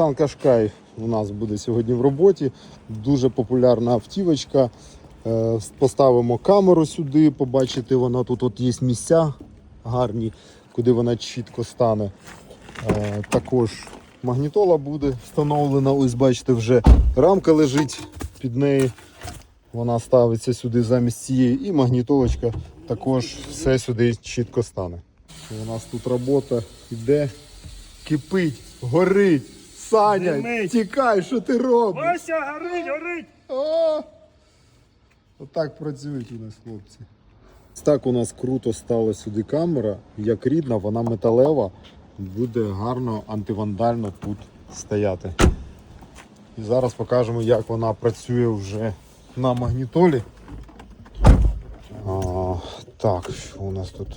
Nissan Qashqai у нас буде сьогодні в роботі. Дуже популярна автівочка. Е, Поставимо камеру сюди, побачите, вона тут от є місця гарні, куди вона чітко стане. Е, Також магнітола буде встановлена. Ось бачите, вже рамка лежить під неї. Вона ставиться сюди замість цієї, і магнітолочка також все сюди чітко стане. У нас тут робота йде, кипить, горить. Саня, Димить. тікай, що ти робиш? Вася, горить, горить! О! Отак працюють у нас хлопці. Так у нас круто стала сюди камера, як рідна, вона металева, буде гарно антивандально тут стояти. І зараз покажемо, як вона працює вже на магнітолі. А, так, що у нас тут?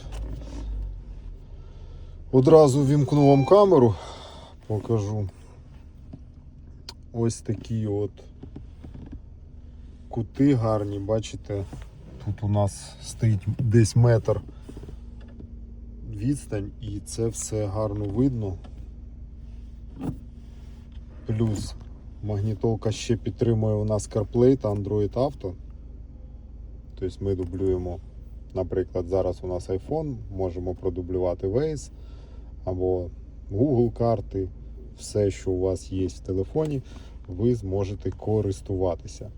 Одразу вімкну вам камеру, покажу. Ось такі от кути гарні, бачите, тут у нас стоїть десь метр відстань і це все гарно видно. Плюс магнітолка ще підтримує у нас CarPlay та Android Auto. Тобто ми дублюємо, наприклад, зараз у нас iPhone, можемо продублювати Waze або Google карти, все, що у вас є в телефоні, ви зможете користуватися.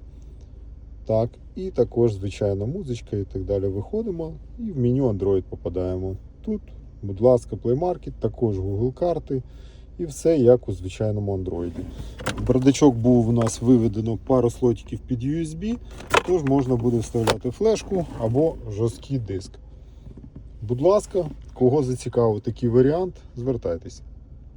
Так, і також, звичайно, музичка і так далі. Виходимо і в меню Android попадаємо. Тут, будь ласка, Play Market, також Google карти і все як у звичайному Android. Бардачок був у нас виведено пару слотиків під USB, тож можна буде вставляти флешку або жорсткий диск. Будь ласка, кого зацікавив такий варіант, звертайтеся.